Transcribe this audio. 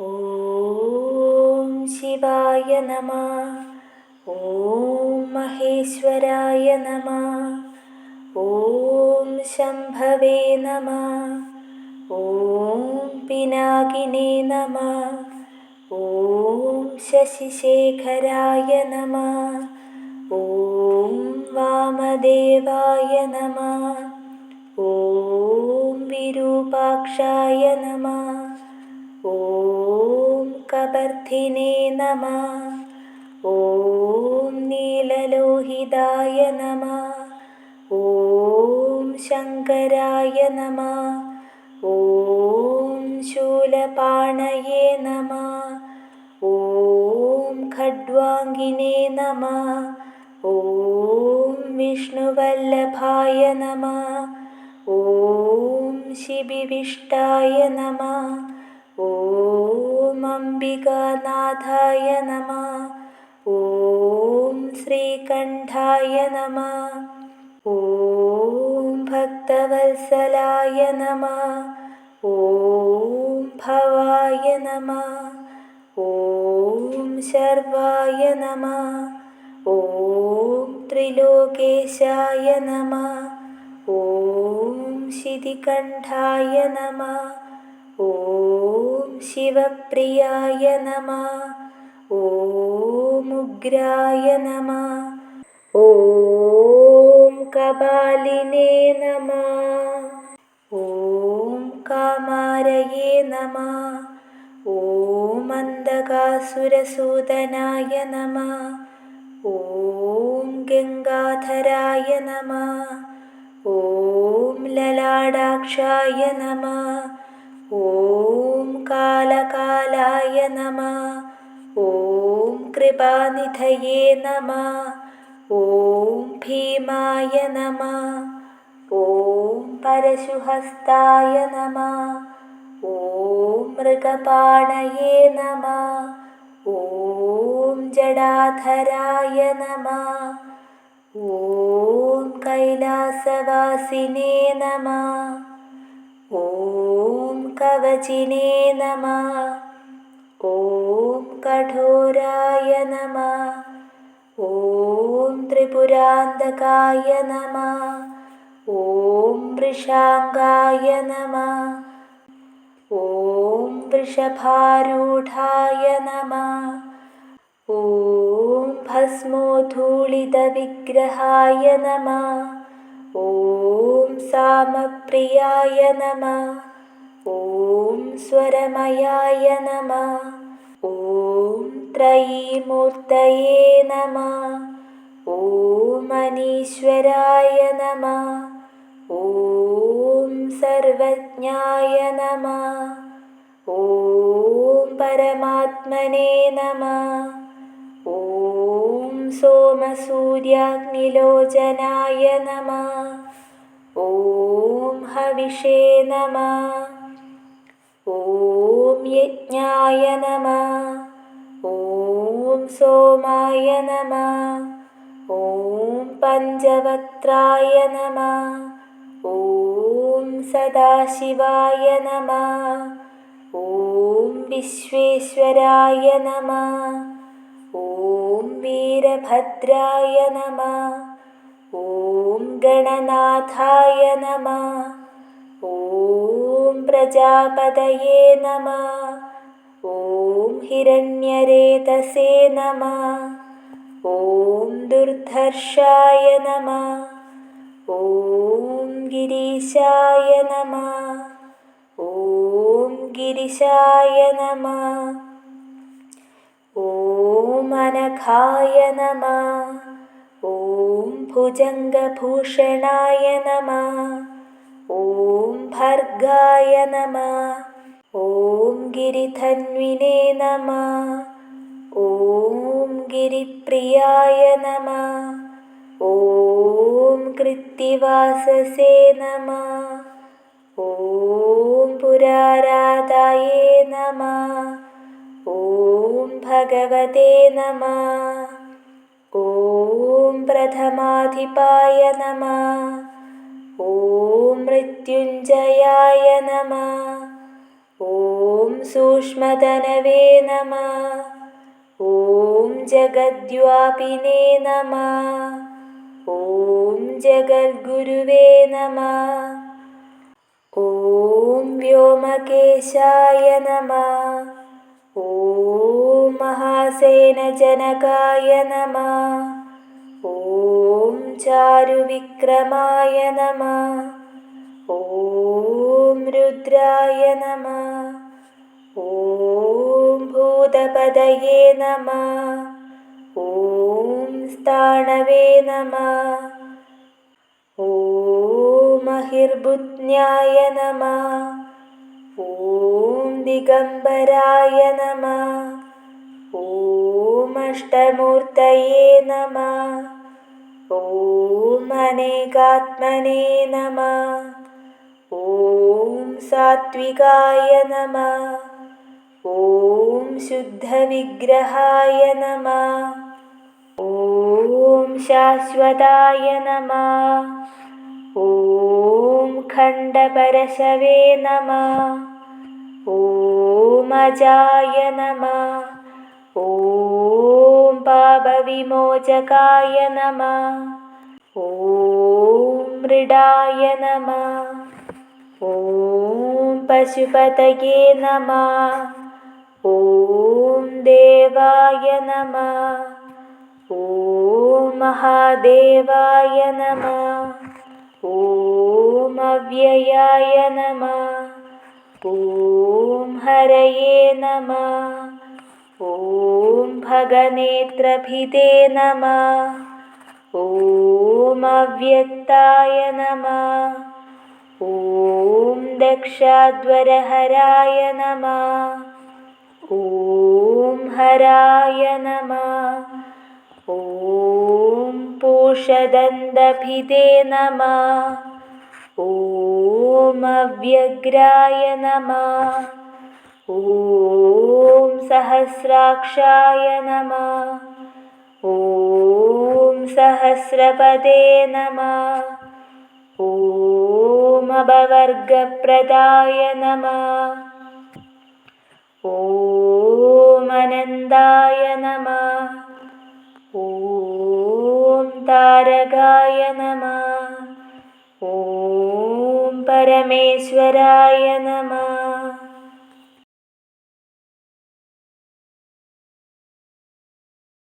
ഓം ശിവായ നമ. ഓം മഹേശ്വരായ നമ. ഓം ശംഭവേ നമ. ഓം പിനാകിനേ നമ. ഓം ശശിശേഖരായ നമ. ഓം വാമദേവായ നമ. ഓം വിരൂപാക്ഷായ നമ. ഓം കബർധിനേ നമ. ഓം നീലലോഹിതായ നമ. ഓം ശങ്കരായ നമ. ഓം ശൂലപാണയേ നമ. ഓം ഖഡ്വാങ്കിനേ നമ. ഓം വിഷ്ണുവല്ലഭായ നമ. ഓം ശിബിവിഷ്ടായ നമ. अम्बिकानाथाय नमः ॐ श्रीकण्ठाय नमः ॐ भक्तवत्सलाय नमः ॐ भवाय नमः ॐ शर्वाय नमः ॐ त्रिलोकेशाय नमः ॐ शितिकण्ठाय नमः ॐ शिवप्रियाय नमः ॐ उग्राय नमः ॐ कपालिने नमः ॐ कामारये नमः ॐ अन्धकासुरसूदनाय नमः ॐ गङ्गाधराय नमः ॐ ललाडाक्षाय नमः ഓം കാലകാലായ നമ. ഓം കൃപാനിധയേ നമ. ഓം ഭീമായ നമ. ഓം പരശുഹസ്തായ നമ. ഓം മൃഗപാണയേ നമ. ഓം ജടാധരായ നമ. ഓം കൈലാസവാസിനേ നമ. ഓം कवचिने नमः। ॐ कठोराय नमः। ॐ त्रिपुरान्तकाय नमः। ॐ वृषाङ्गाय नमः। ॐ वृषभारूढाय नमः। ॐ भस्मोद्धूलितविग्रहाय नमः। ॐ सामप्रियाय नमः ॐ स्वरमयाय नमः। ॐ त्रयीमूर्तये नमः। ॐ मनीश्वराय नमः। ॐ सर्वज्ञाय नमः। ॐ परमात्मने नमः। ॐ सोमसूर्याग्निलोचनाय नमः। ॐ हविषे नमः ॐ यज्ञाय नमः। ॐ सोमाय नमः। ॐ पञ्चवक्त्राय नमः। ॐ सदाशिवाय नमः। ॐ विश्वेश्वराय नमः। ॐ वीरभद्राय नमः। ॐ गणनाथाय नमः ॐ प्रजापतये नमः ॐ हिरण्यरेतसे नमः ॐ दुर्धर्षाय नमः ॐ गिरीशाय नमः ॐ गिरिशाय नमः ॐ अनघाय नमः ॐ भुजङ्गभूषणाय नमः ॐ भर्गाय नमः ॐ गिरिधन्विने नमः ॐ गिरिप्रियाय नमः ॐ कृत्तिवाससे नमः ॐ पुराराधाये नमः ॐ भगवते नमः ॐ प्रथमाधिपाय नमः ॐ മൃത്യുഞ്ജയായ നമ. ഓം സൂക്ഷ്മതനവേ നമ. ഓം ജഗദ്വാപിനേ നമ. ഓം ജഗദ്ഗുരുവേ നമ. ഓം വ്യോമകേശായ നമ. ഓം മഹാസേനജനകായ നമ. ഓം ചാരുവിക്രമായ നമ. ॐ रुद्राय नमः। ॐ भूतपदये नमः। ॐ स्थाणवे नमः। ॐ महिर्बुद्न्याय नमः। ॐ दिगम्बराय नमः। ॐ अष्टमूर्तये नमः। ॐ अनेकात्मने नमः सात्विकाय नमः। ॐ शुद्धविग्रहाय नमः। ॐ शाश्वताय नमः। ॐ खण्डपरशवे नमः। ॐ अजाय नमः। ॐ पापविमोचकाय नमः। ॐ मृडाय नमः ॐ पशुपतये नमः ॐ देवाय नमः ॐ महादेवाय नमः ॐ अव्ययाय नमः ॐ हरये नमः ॐ भगनेत्रभिदे नमः ॐ अव्यक्ताय नमः ॐ दक्षाध्वरहराय नमः। ॐ हराय नमः। ॐ पूषदन्तभिदे नमः। ॐ अव्यग्राय नमः। ॐ सहस्राक्षाय नमः। ॐ सहस्रपदे नमः। ॐ ധൂമഭവർഗപ്രദായ നമ. ഓമനന്ദായ നമ. ഓം താരകായ നമ. ഓം പരമേശ്വരായ നമ.